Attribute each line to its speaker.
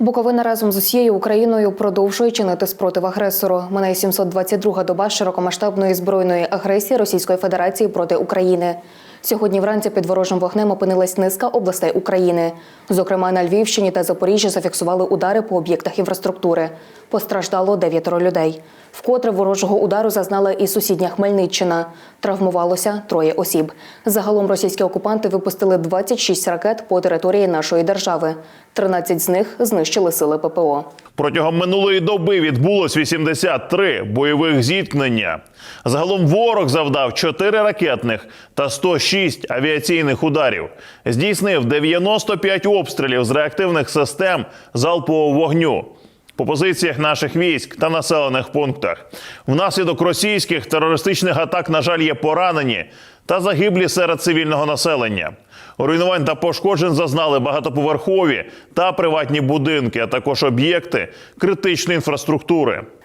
Speaker 1: Буковина разом з усією Україною продовжує чинити спротив агресору. Минає 722-га доба широкомасштабної збройної агресії Російської Федерації проти України. Сьогодні вранці під ворожим вогнем опинилась низка областей України. Зокрема, на Львівщині та Запоріжжі зафіксували удари по об'єктах інфраструктури. Постраждало дев'ятеро людей. Вкотре ворожого удару зазнала і сусідня Хмельниччина. Травмувалося троє осіб. Загалом російські окупанти випустили 26 ракет по території нашої держави. 13 з них знищили сили ППО.
Speaker 2: Протягом минулої доби відбулось 83 бойових зіткнення. Загалом ворог завдав 4 ракетних та 106 авіаційних ударів. Здійснив 95 обстрілів з реактивних систем залпового вогню по позиціях наших військ та населених пунктах. Внаслідок російських терористичних атак, на жаль, є поранені та загиблі серед цивільного населення. Руйнувань та пошкоджень зазнали багатоповерхові та приватні будинки, а також об'єкти критичної інфраструктури.